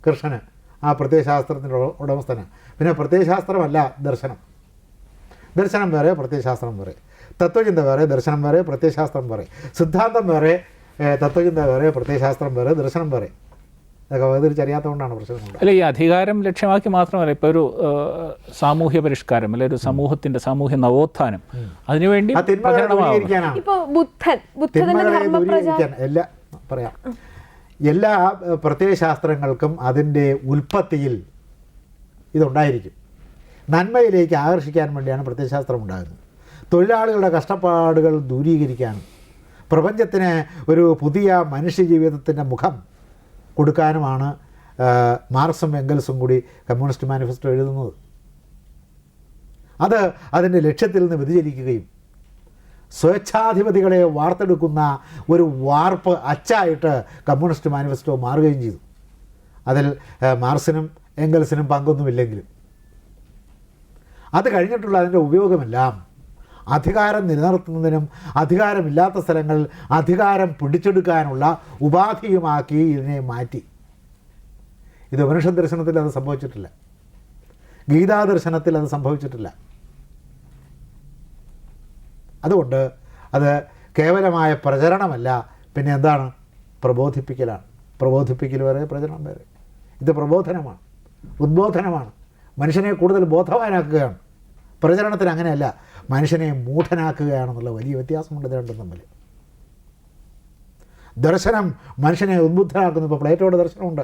കൃഷ്ണന് ആ പ്രത്യയശാസ്ത്രത്തിന്റെ ഉട- ഉടമസ്ഥന്. പിന്നെ പ്രത്യയശാസ്ത്രമല്ല ദർശനം. ദർശനം വേറെ പ്രത്യയശാസ്ത്രം വേറെ. തത്വചിന്ത വേറെ ദർശനം വേറെ പ്രത്യയശാസ്ത്രം വേറെ. സിദ്ധാന്തം വേറെ തത്വചിന്ത വേറെ പ്രത്യയശാസ്ത്രം വേറെ ദർശനം വേറെ. ഇതൊക്കെ വേർതിരിച്ചറിയാത്തതുകൊണ്ടാണ് പ്രശ്നം അല്ല ഈ അധികാരം ലക്ഷ്യമാക്കി മാത്രമല്ല ഇപ്പോൾ ഒരു സാമൂഹ്യ പരിഷ്കാരം അല്ലെ ഒരു സമൂഹത്തിന്റെ സാമൂഹ്യ നവോത്ഥാനം അതിനുവേണ്ടി എല്ലാ പറയാം. എല്ലാ പ്രത്യയശാസ്ത്രങ്ങൾക്കും അതിന്റെ ഉൽപ്പത്തിയിൽ ഇതുണ്ടായിരിക്കും. നന്മയിലേക്ക് ആകർഷിക്കാൻ വേണ്ടിയാണ് പ്രത്യയശാസ്ത്രം ഉണ്ടാകുന്നത്. തൊഴിലാളികളുടെ കഷ്ടപ്പാടുകൾ ദൂരീകരിക്കാനും പ്രപഞ്ചത്തിന് ഒരു പുതിയ മനുഷ്യ ജീവിതത്തിന്റെ മുഖം കൊടുക്കാനുമാണ് മാർക്സും എംഗൽസും കൂടി കമ്മ്യൂണിസ്റ്റ് മാനിഫെസ്റ്റോ എഴുതുന്നത്. അത് അതിന്റെ ലക്ഷ്യത്തിൽ നിന്ന് വ്യതിചലിക്കുകയും സ്വേച്ഛാധിപതികളെ വാർത്തെടുക്കുന്ന ഒരു വാർപ്പ് അച്ചായിട്ട് കമ്മ്യൂണിസ്റ്റ് മാനിഫെസ്റ്റോ മാറുകയും ചെയ്തു. അതിൽ മാർസിനും എങ്കൽസിനും പങ്കൊന്നുമില്ലെങ്കിലും. അത് കഴിഞ്ഞിട്ടുള്ള അതിന്റെ ഉപയോഗമെല്ലാം അധികാരം നിലനിർത്തുന്നതിനും അധികാരമില്ലാത്ത സ്ഥലങ്ങളിൽ അധികാരം പിടിച്ചെടുക്കാനുള്ള ഉപാധിയുമാക്കി ഇതിനെ മാറ്റി. ഇത് മനുഷ്യ ദർശനത്തിൽ അത് സംഭവിച്ചിട്ടില്ല. ഗീതാ ദർശനത്തിൽ അത് സംഭവിച്ചിട്ടില്ല. അതുകൊണ്ട് അത് കേവലമായ പ്രചരണമല്ല പിന്നെ എന്താണ്? പ്രബോധിപ്പിക്കലാണ്. പ്രബോധിപ്പിക്കൽ വരെ പ്രചരണം വരെ ഇത് പ്രബോധനമാണ് ഉദ്ബോധനമാണ്. മനുഷ്യനെ കൂടുതൽ ബോധവാനാക്കുകയാണ്. പ്രചരണത്തിന് അങ്ങനെയല്ല. മനുഷ്യനെ മൂഢനാക്കുകയാണെന്നുള്ള വലിയ വ്യത്യാസമുണ്ട് രണ്ടും തമ്മിൽ. ദർശനം മനുഷ്യനെ ഉദ്ബുദ്ധനാക്കുന്നു ഇപ്പോൾ പ്ലേറ്റോയുടെ ദർശനമുണ്ട്.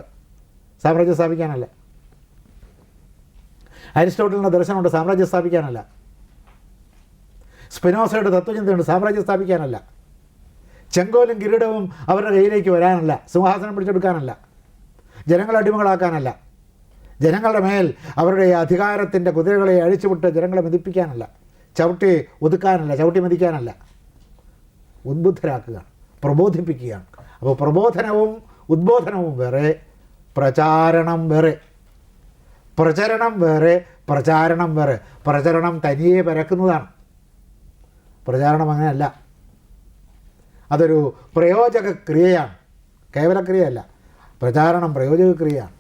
സാമ്രാജ്യം സ്ഥാപിക്കാനല്ല. അരിസ്റ്റോട്ടലിന്റെ ദർശനമുണ്ട് സാമ്രാജ്യം സ്ഥാപിക്കാനല്ല. സ്പിനോസയുടെ തത്വചിന്തയുണ്ട് സാമ്രാജ്യം സ്ഥാപിക്കാനല്ല. ചെങ്കോലും കിരീടവും അവരുടെ കയ്യിലേക്ക് വരാനല്ല സിംഹാസനം പിടിച്ചെടുക്കാനല്ല ജനങ്ങളെ അടിമകളാക്കാനല്ല ജനങ്ങളുടെ മേൽ അവരുടെ അധികാരത്തിന്റെ കുതിരകളെ അഴിച്ചുവിട്ട് ജനങ്ങളെ മെതിപ്പിക്കാനല്ല. ചവിട്ടി ഒതുക്കാനല്ല ചവിട്ടി മതിക്കാനല്ല. ഉദ്ബുദ്ധരാക്കുക പ്രബോധിപ്പിക്കുകയാണ്. അപ്പോൾ പ്രബോധനവും ഉദ്ബോധനവും വേറെ പ്രചാരണം വേറെ. പ്രചരണം വേറെ പ്രചാരണം വേറെ. പ്രചരണം തനിയെ പരക്കുന്നതാണ്. പ്രചാരണം അങ്ങനെയല്ല. അതൊരു പ്രയോജക ക്രിയയാണ് കേവല ക്രിയയല്ല പ്രചാരണം പ്രയോജക ക്രിയയാണ്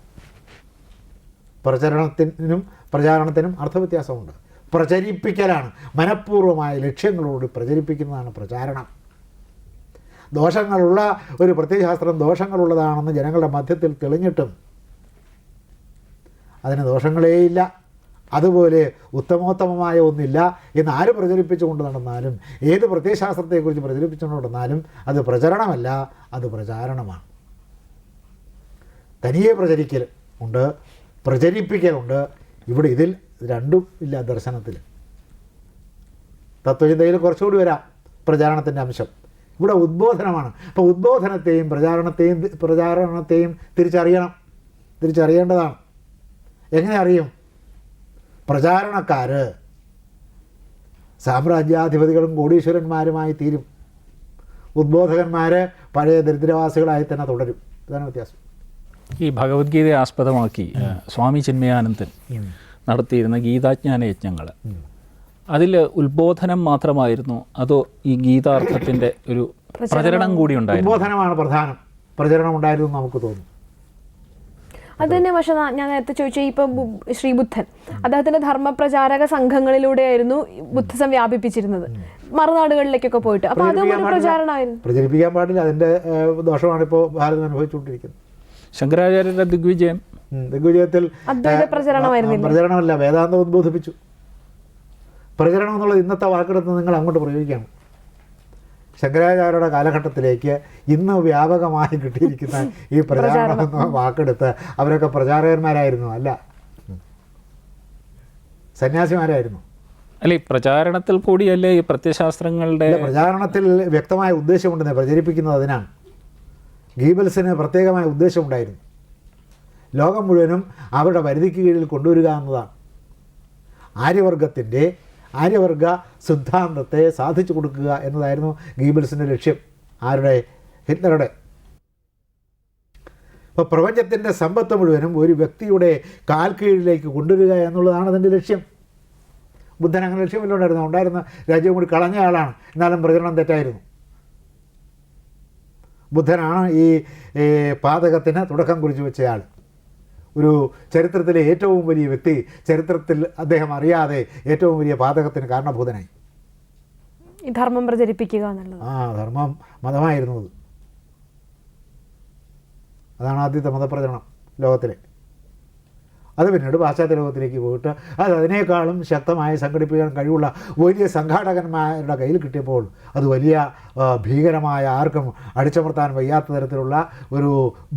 പ്രചരണത്തിനും പ്രചാരണത്തിനും അർത്ഥവ്യത്യാസമുണ്ട്. പ്രചരിപ്പിക്കലാണ്. മനഃപൂർവമായ ലക്ഷ്യങ്ങളോട് പ്രചരിപ്പിക്കുന്നതാണ് പ്രചാരണം. ദോഷങ്ങളുള്ള ഒരു പ്രത്യയശാസ്ത്രം ദോഷങ്ങളുള്ളതാണെന്ന് ജനങ്ങളുടെ മധ്യത്തിൽ തെളിഞ്ഞിട്ടും അതിന് ദോഷങ്ങളേയില്ല. അതുപോലെ ഉത്തമോത്തമമായ ഒന്നില്ല എന്ന് ആര് പ്രചരിപ്പിച്ചുകൊണ്ട് നടന്നാലും ഏത് പ്രത്യയശാസ്ത്രത്തെക്കുറിച്ച് പ്രചരിപ്പിച്ചുകൊണ്ട് നടന്നാലും അത് പ്രചരണമല്ല അത് പ്രചാരണമാണ്. തനിയെ പ്രചരിക്കൽ ഉണ്ട് പ്രചരിപ്പിക്കലുണ്ട് ഇവിടെ ഇതിൽ രണ്ടും ഇല്ല ദർശനത്തിൽ. തത്വചിന്തയിൽ കുറച്ചുകൂടി വരാം പ്രചാരണത്തിന്റെ അംശം. ഇവിടെ ഉദ്ബോധനമാണ്. അപ്പോൾ ഉദ്ബോധനത്തെയും പ്രചാരണത്തെയും പ്രചാരണത്തെയും തിരിച്ചറിയണം. തിരിച്ചറിയേണ്ടതാണ്. എങ്ങനെ അറിയും? പ്രചാരണക്കാർ സാമ്രാജ്യാധിപതികളും കോടീശ്വരന്മാരുമായി തീരും. ഉദ്ബോധകന്മാർ പഴയ ദരിദ്രവാസികളായി തന്നെ തുടരും. ഇതാണ് വ്യത്യാസം. ഈ ഭഗവത്ഗീതയെ ആസ്പദമാക്കി സ്വാമി ചിന്മയാനന്ദൻ നടത്തിയിരുന്ന ഗീതാജ്ഞാന യജ്ഞങ്ങൾ അതിൽ ഉത്ബോധനം മാത്രമായിരുന്നു അതോ ഈ ഗീതാർത്ഥത്തിന്റെ ഒരു പ്രചരണം. കൂടി ഉണ്ടായിരുന്നു? ഉദ്ബോധനമാണ് പ്രധാനം. പ്രചരണം ഉണ്ടായിരുന്നു നമുക്ക് തോന്നുന്നു അത് തന്നെ പക്ഷെ ഞാൻ നേരത്തെ ചോദിച്ച ഇപ്പൊ ശ്രീബുദ്ധൻ. അദ്ദേഹത്തിന്റെ ധർമ്മപ്രചാരക സംഘങ്ങളിലൂടെയായിരുന്നു ബുദ്ധിസം വ്യാപിപ്പിച്ചിരുന്നത്. മറുനാടുകളിലേക്കൊക്കെ പോയിട്ട്. അപ്പൊ അതും ഒരു പ്രചാരണമായിരുന്നു. പ്രചരിപ്പിക്കാൻ പാടില്ല. അതിന്റെ ദോഷമാണ് ഇപ്പോൾ ഭാരതം അനുഭവിച്ചുകൊണ്ടിരിക്കുന്നത്. ശങ്കരാചാര്യരുടെ ദിഗ്വിജയം. ദിഗ്വിജയത്തിൽ പ്രചരണമല്ല വേദാന്തം ഉദ്ബോധിപ്പിച്ചു. പ്രചരണം എന്നുള്ളത് ഇന്നത്തെ വാക്കെടുത്ത് നിങ്ങൾ അങ്ങോട്ട് പ്രയോഗിക്കണം. ശങ്കരാചാര്യരുടെ കാലഘട്ടത്തിലേക്ക് ഇന്ന് വ്യാപകമായി കിട്ടിയിരിക്കുന്ന ഈ പ്രചാരണം എന്ന വാക്കെടുത്ത് അവരൊക്കെ പ്രചാരകന്മാരായിരുന്നു അല്ല. സന്യാസിമാരായിരുന്നു. അല്ല ഈ പ്രചാരണത്തിൽ കൂടിയല്ലേ ഈ പ്രത്യശാസ്ത്രങ്ങളുടെ പ്രചാരണത്തിൽ വ്യക്തമായ ഉദ്ദേശമുണ്ടെന്ന് പ്രചരിപ്പിക്കുന്നത് അതിനാണ്. ഗീബൽസിന് പ്രത്യേകമായ ഉദ്ദേശമുണ്ടായിരുന്നു. ലോകം മുഴുവനും അവരുടെ പരിധിക്ക് കീഴിൽ കൊണ്ടുവരിക എന്നതാണ്. ആര്യവർഗത്തിന്റെ ആര്യവർഗ സിദ്ധാന്തത്തെ സാധിച്ചു കൊടുക്കുക എന്നതായിരുന്നു ഗീബിൾസിന്റെ ലക്ഷ്യം ആരുടെ? ഹിറ്റ്ലറുടെ. അപ്പോൾ പ്രപഞ്ചത്തിന്റെ സമ്പത്ത് മുഴുവനും ഒരു വ്യക്തിയുടെ കാൽ കീഴിലേക്ക് കൊണ്ടുവരിക എന്നുള്ളതാണ് അതിന്റെ ലക്ഷ്യം. ബുദ്ധൻ അങ്ങനെ ലക്ഷ്യമില്ലുണ്ടായിരുന്നു ഉണ്ടായിരുന്ന രാജ്യം കൂടി കളഞ്ഞ ആളാണ്. എന്നാലും പ്രചരണം തെറ്റായിരുന്നു. ബുദ്ധനാണ് ഈ പാതകത്തിന് തുടക്കം കുറിച്ച് വെച്ചയാൾ. ഒരു ചരിത്രത്തിലെ ഏറ്റവും വലിയ വ്യക്തി ചരിത്രത്തിൽ അദ്ദേഹം അറിയാതെ ഏറ്റവും വലിയ പാതകത്തിന് കാരണഭൂതനായി. ധർമ്മം പ്രചരിപ്പിക്കുക എന്നുള്ളത്. ആ ധർമ്മം മതമായിരുന്നു അത്. അതാണ് ആദ്യത്തെ മതപ്രചരണം ലോകത്തിലെ. അത് പിന്നീട് പാശ്ചാത്യ ലോകത്തിലേക്ക് പോയിട്ട് അത് അതിനേക്കാളും ശക്തമായി സംഘടിപ്പിക്കാൻ കഴിവുള്ള വലിയ സംഘാടകന്മാരുടെ കയ്യിൽ കിട്ടിയപ്പോൾ അത് വലിയ ഭീകരമായ ആർക്കും അടിച്ചമർത്താൻ വയ്യാത്ത തരത്തിലുള്ള ഒരു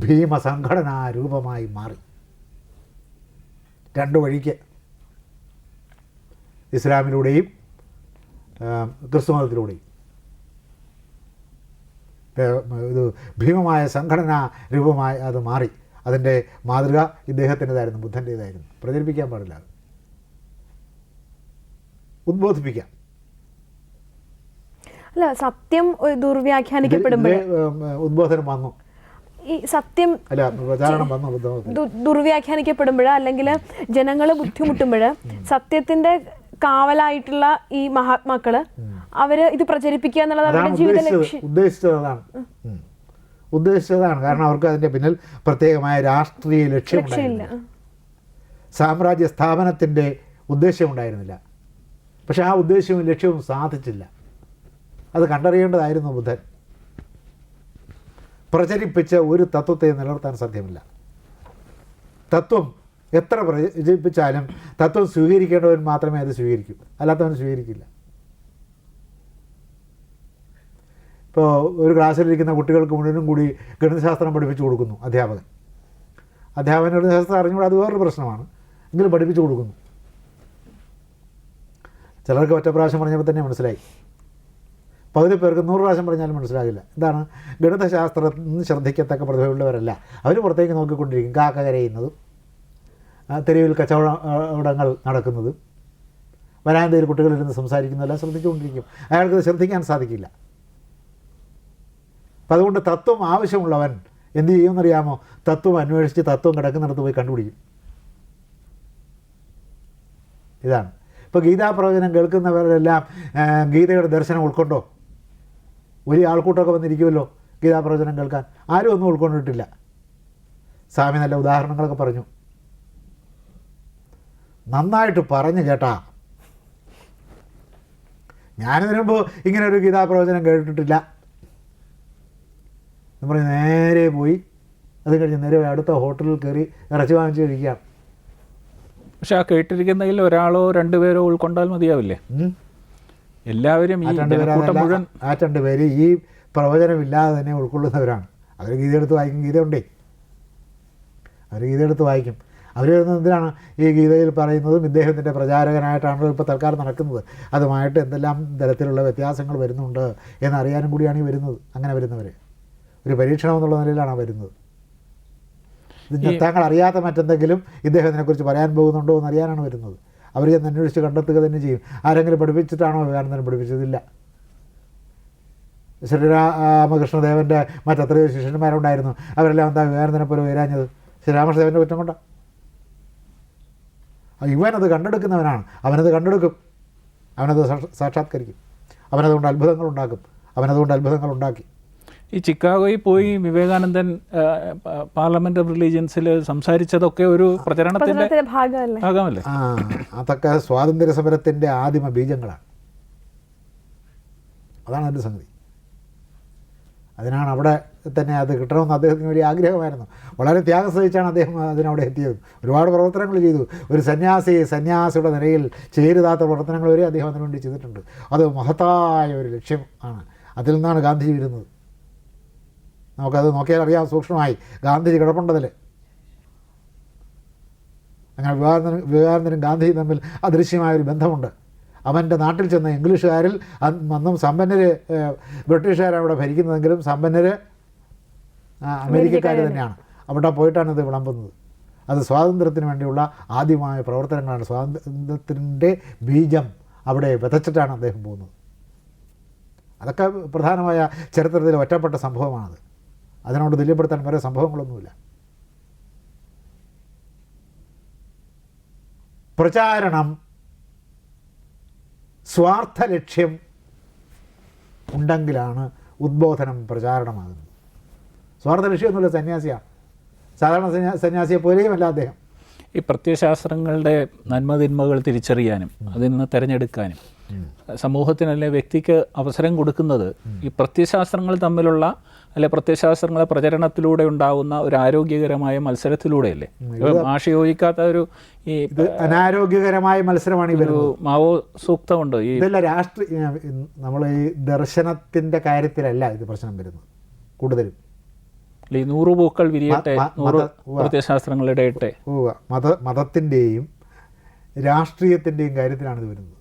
ഭീമ സംഘടനാ രൂപമായി മാറി. രണ്ട് വഴിക്ക്. ഇസ്ലാമിലൂടെയും ക്രിസ്തു ക്രിസ്തുമതത്തിലൂടെയും. ഇത് ഭീമമായ സംഘടനാ രൂപമായി അത് മാറി. അതിന്റെ മാതൃക ഇദ്ദേഹത്തിന്റെതായിരുന്നു ബുദ്ധന്റേതായിരുന്നു. പ്രചരിപ്പിക്കാൻ പാടില്ല ഉദ്ബോധിപ്പിക്കാം. അല്ല സത്യം ദുർവ്യാഖ്യാനിക്കപ്പെടുമ്പോൾ ഉദ്ബോധനം വന്നു. ഈ സത്യം അല്ല പ്രചാരണം വന്നു ദുർവ്യാഖ്യാനിക്കപ്പെടുമ്പോൾ അല്ലെങ്കിൽ ജനങ്ങൾ ബുദ്ധിമുട്ടുമ്പോൾ സത്യത്തിന്റെ കാവലായിട്ടുള്ള ഈ മഹാത്മാക്കൾ അവർ ഇത് പ്രചരിപ്പിക്കുക എന്നുള്ളത് അതാണ് അവരുടെ ജീവിത ലക്ഷ്യം ഉദ്ദേശിച്ചത് അതാണ്. ഉം. ഉദ്ദേശിച്ചതാണ്. കാരണം അവർക്ക് അതിന്റെ പിന്നിൽ പ്രത്യേകമായ രാഷ്ട്രീയ ലക്ഷ്യമുണ്ടായിരുന്നില്ല. ലക്ഷ്യമുണ്ടായിരുന്നു സാമ്രാജ്യ സ്ഥാപനത്തിന്റെ ഉദ്ദേശ്യമുണ്ടായിരുന്നില്ല. പക്ഷെ ആ ഉദ്ദേശ്യവും ലക്ഷ്യവും സാധിച്ചില്ല. അത് കണ്ടറിയേണ്ടതായിരുന്നു ബുദ്ധൻ. പ്രചരിപ്പിച്ച ഒരു തത്വത്തെ നിലനിർത്താൻ സാധ്യമല്ല. തത്വം എത്ര പ്രചരിപ്പിച്ചാലും തത്വം സ്വീകരിക്കേണ്ടവൻ മാത്രമേ അത് സ്വീകരിക്കൂ. അല്ലാത്തവൻ സ്വീകരിക്കില്ല ഇപ്പോൾ ഒരു ക്ലാസ്സിലിരിക്കുന്ന കുട്ടികൾക്ക് മുഴുവനും കൂടി ഗണിതശാസ്ത്രം പഠിപ്പിച്ചു കൊടുക്കുന്നു അധ്യാപകൻ. അധ്യാപകൻ ഗണിതശാസ്ത്രം അറിഞ്ഞുകൂടെ? അത് വേറൊരു പ്രശ്നമാണ്. എങ്കിലും പഠിപ്പിച്ചു കൊടുക്കുന്നു. ചിലർക്ക് ഒറ്റ പ്രാവശ്യം പറഞ്ഞപ്പോൾ തന്നെ മനസ്സിലായി. പകുതി പേർക്ക് നൂറ് പ്രാവശ്യം പറഞ്ഞാലും മനസ്സിലാകില്ല. എന്താണ്? ഗണിതശാസ്ത്രത്തിൽ നിന്ന് ശ്രദ്ധിക്കത്തക്ക പ്രതിഭയുള്ളവരല്ല. അവർ പുറത്തേക്ക് നോക്കിക്കൊണ്ടിരിക്കും. കാക്ക കരയുന്നതും തെരുവിൽ കച്ചവടങ്ങൾ നടക്കുന്നതും വരാന്തയിൽ കുട്ടികളിരുന്ന് സംസാരിക്കുന്നതെല്ലാം ശ്രദ്ധിച്ചുകൊണ്ടിരിക്കും. അയാൾക്ക് ശ്രദ്ധിക്കാൻ സാധിക്കില്ല. അപ്പം അതുകൊണ്ട് തത്വം ആവശ്യമുള്ളവൻ എന്ത് ചെയ്യുമെന്നറിയാമോ? തത്വം അന്വേഷിച്ച് തത്വം കിടക്കുന്നിടത്ത് പോയി കണ്ടുപിടിക്കും. ഇതാണ്. ഇപ്പോൾ ഗീതാപ്രവചനം കേൾക്കുന്നവരെല്ലാം ഗീതയുടെ ദർശനം ഉൾക്കൊണ്ടോ? വലിയ ആൾക്കൂട്ടമൊക്കെ വന്നിരിക്കുമല്ലോ ഗീതാപ്രവചനം കേൾക്കാൻ. ആരും ഒന്നും ഉൾക്കൊണ്ടിട്ടില്ല. സ്വാമി നല്ല ഉദാഹരണങ്ങളൊക്കെ പറഞ്ഞു. നന്നായിട്ട് പറഞ്ഞു കേട്ടാ. ഞാനിതിനു മുമ്പ് ഇങ്ങനെ ഒരു ഗീതാപ്രവചനം കേട്ടിട്ടില്ല. എന്ന് പറഞ്ഞ് നേരെ പോയി. അത് കഴിഞ്ഞ് നേരെ പോയി അടുത്ത ഹോട്ടലിൽ കയറി ഇറച്ചി വാങ്ങിച്ച് കഴിക്കാം. പക്ഷെ ആ കേട്ടിരിക്കുന്നതിൽ ഒരാളോ രണ്ടുപേരോ ഉൾക്കൊണ്ടാൽ മതിയാവില്ലേ. എല്ലാവരും ഈ രണ്ടുപേരും മുഴുവൻ ആ രണ്ടുപേര് ഈ പ്രവചനമില്ലാതെ തന്നെ ഉൾക്കൊള്ളുന്നവരാണ്. അവർ ഗീത എടുത്ത് വായിക്കും ഗീത ഉണ്ടേ. അവർ ഗീത എടുത്ത് വായിക്കും. അവർ എന്തിനാണ്? ഈ ഗീതയിൽ പറയുന്നതും ഇദ്ദേഹത്തിന്റെ പ്രചാരകനായിട്ടാണല്ലോ ഇപ്പോൾ തൽക്കാലം നടക്കുന്നത്. അതുമായിട്ട് എന്തെല്ലാം തരത്തിലുള്ള വ്യത്യാസങ്ങൾ വരുന്നുണ്ട് എന്നറിയാനും കൂടിയാണ് ഈ വരുന്നത്. അങ്ങനെ വരുന്നവർ ഒരു പരീക്ഷണം എന്നുള്ള നിലയിലാണ് വരുന്നത്. ഇതിന് താങ്കൾ അറിയാത്ത മറ്റെന്തെങ്കിലും ഇദ്ദേഹം ഇതിനെക്കുറിച്ച് പറയാൻ പോകുന്നുണ്ടോ എന്ന് അറിയാനാണ് വരുന്നത്. അവർ ചെന്ന് അന്വേഷിച്ച് കണ്ടെത്തുക തന്നെ ചെയ്യും. ആരെങ്കിലും പഠിപ്പിച്ചിട്ടാണോ വിവേകാനന്ദൻ പഠിപ്പിച്ചതില്ല. ശ്രീരാമകൃഷ്ണദേവന്റെ മറ്റെത്രയോ ശിഷ്യന്മാരുണ്ടായിരുന്നു. അവരെല്ലാം എന്താ വിവേകാനന്ദനെ പോലെ വരാഞ്ഞത്? ശ്രീരാമകൃഷ്ണദേവന്റെ കുറ്റം കൊണ്ടാണ് ഇവനത് കണ്ടെടുക്കുന്നവനാണ്. അവനത് കണ്ടെടുക്കും. അവനത് സാക്ഷ- സാക്ഷാത്കരിക്കും. അവനതുകൊണ്ട് അത്ഭുതങ്ങൾ ഉണ്ടാക്കും അവനതുകൊണ്ട് അത്ഭുതങ്ങൾ ഉണ്ടാക്കി ഈ ചിക്കാഗോയിൽ പോയി വിവേകാനന്ദൻ പാർലമെന്റ് ഓഫ് റിലീജിയൻസിൽ സംസാരിച്ചതൊക്കെ ഒരു പ്രചരണത്തിന്റെ ഭാഗമല്ലേ? അതൊക്കെ സ്വാതന്ത്ര്യ സമരത്തിന്റെ ആദിമ ബീജങ്ങളാണ്. അതാണ് അതിന്റെ സംഗതി. അതിനാണ് അവിടെ തന്നെ അത് കിട്ടണമെന്ന് അദ്ദേഹത്തിന് വലിയ ആഗ്രഹമായിരുന്നു. വളരെ ത്യാഗം സഹിച്ചാണ് അദ്ദേഹം അതിനവിടെ എത്തിയത്. ഒരുപാട് പ്രവർത്തനങ്ങൾ ചെയ്തു. ഒരു സന്യാസി സന്യാസിയുടെ നിലയിൽ ചേരുതാത്ത പ്രവർത്തനങ്ങൾ വരെ അദ്ദേഹം അതിനുവേണ്ടി ചെയ്തിട്ടുണ്ട്. അത് മഹത്തായ ഒരു ലക്ഷ്യം ആണ്. അതിൽ നിന്നാണ് ഗാന്ധിജി വരുന്നത്. നമുക്കത് നോക്കിയാൽ അറിയാം സൂക്ഷ്മമായി. ഗാന്ധിജി കിടപ്പുണ്ടതിൽ. അങ്ങനെ വിവേകാനന്ദനും വിവേകാനന്ദനും ഗാന്ധിയും തമ്മിൽ അദൃശ്യമായൊരു ബന്ധമുണ്ട്. അവന്റെ നാട്ടിൽ ചെന്ന ഇംഗ്ലീഷുകാരിൽ അന്ന് സമ്പന്നർ ബ്രിട്ടീഷുകാരാണ് അവിടെ ഭരിക്കുന്നതെങ്കിലും സമ്പന്നർ അമേരിക്കക്കാർ തന്നെയാണ്. അവിടെ പോയിട്ടാണ് ഇത് വിളമ്പുന്നത്. അത് സ്വാതന്ത്ര്യത്തിന് വേണ്ടിയുള്ള ആദ്യമായ പ്രവർത്തനങ്ങളാണ്. സ്വാതന്ത്ര്യത്തിന്റെ ബീജം അവിടെ വിതച്ചിട്ടാണ് അദ്ദേഹം പോകുന്നത്. അതൊക്കെ പ്രധാനമായ ചരിത്രത്തിൽ ഒറ്റപ്പെട്ട സംഭവമാണത്. അതിനോട് തുല്യപ്പെടുത്താൻ വേറെ സംഭവങ്ങളൊന്നുമില്ല. പ്രചാരണം സ്വാർത്ഥ ലക്ഷ്യം ഉണ്ടെങ്കിലാണ് ഉദ്ബോധനം പ്രചാരണമാകുന്നത്. സ്വാർത്ഥ ലക്ഷ്യമൊന്നുമില്ല സന്യാസിയാണ് സാധാരണ സന്യാ സന്യാസിയെ പോലെയുമല്ല അദ്ദേഹം. ഈ പ്രത്യയശാസ്ത്രങ്ങളുടെ നന്മതിന്മകൾ തിരിച്ചറിയാനും അതിൽ നിന്ന് തിരഞ്ഞെടുക്കാനും സമൂഹത്തിനല്ലെ വ്യക്തിക്ക് അവസരം കൊടുക്കുന്നത് ഈ പ്രത്യയശാസ്ത്രങ്ങൾ തമ്മിലുള്ള അല്ലെ പ്രത്യയശാസ്ത്രങ്ങളെ പ്രചരണത്തിലൂടെ ഉണ്ടാകുന്ന ഒരു ആരോഗ്യകരമായ മത്സരത്തിലൂടെയല്ലേ? അല്ലേ ഭാഷ യോജിക്കാത്ത ഒരു ഈ അനാരോഗ്യകരമായ മത്സരമാണ് ഇവർ മാവോ സൂക്തമുണ്ട് ഈ ഇതല്ല രാഷ്ട്രീയ നമ്മൾ ഈ ദർശനത്തിന്റെ കാര്യത്തിലല്ല ഇത് പ്രശ്നം വരുന്നത് കൂടുതലും. ഈ നൂറ് പൂക്കൾ വിരിയട്ടെ പ്രത്യശാസ്ത്രങ്ങളുടെ നൂറ്. പ്രത്യയശാസ്ത്രങ്ങൾ മത മതത്തിന്റെയും രാഷ്ട്രീയത്തിന്റെയും കാര്യത്തിലാണ് ഇത് വരുന്നത്.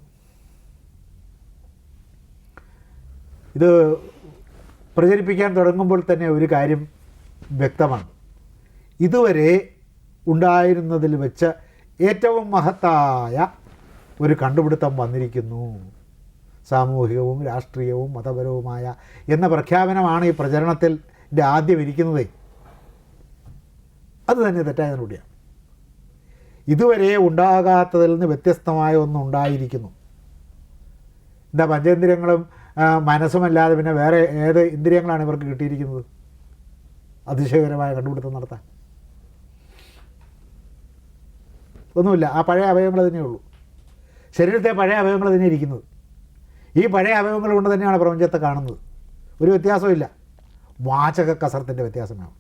ഇത് പ്രചരിപ്പിക്കാൻ തുടങ്ങുമ്പോൾ തന്നെ ഒരു കാര്യം വ്യക്തമാണ്. ഇതുവരെ ഉണ്ടായിരുന്നതിൽ വെച്ച് ഏറ്റവും മഹത്തായ ഒരു കണ്ടുപിടുത്തം വന്നിരിക്കുന്നു. സാമൂഹികവും രാഷ്ട്രീയവും മതപരവുമായ എന്ന പ്രഖ്യാപനമാണ് ഈ പ്രചരണത്തിൽ ആദ്യം ഇരിക്കുന്നത്. അത് തന്നെ തെറ്റായ നടപടിയാണ്. ഇതുവരെ ഉണ്ടാകാത്തതിൽ നിന്ന് വ്യത്യസ്തമായ ഒന്നുണ്ടായിരിക്കുന്നു എന്താ പഞ്ചേന്ദ്രിയങ്ങളും മനസ്സുമല്ലാതെ പിന്നെ വേറെ ഏത് ഇന്ദ്രിയങ്ങളാണ് ഇവർക്ക് കിട്ടിയിരിക്കുന്നത്? അതിശയകരമായ കണ്ടുപിടുത്തം നടത്താൻ. ഒന്നുമില്ല ആ പഴയ അവയവങ്ങൾ തന്നെയുള്ളൂ ശരീരത്തെ പഴയ അവയവങ്ങൾ തന്നെ ഇരിക്കുന്നത്. ഈ പഴയ അവയവങ്ങൾ കൊണ്ട് തന്നെയാണ് പ്രപഞ്ചത്തെ കാണുന്നത്. ഒരു വ്യത്യാസവും ഇല്ല വാചക കസർത്തിന്റെ വ്യത്യാസമാണ്.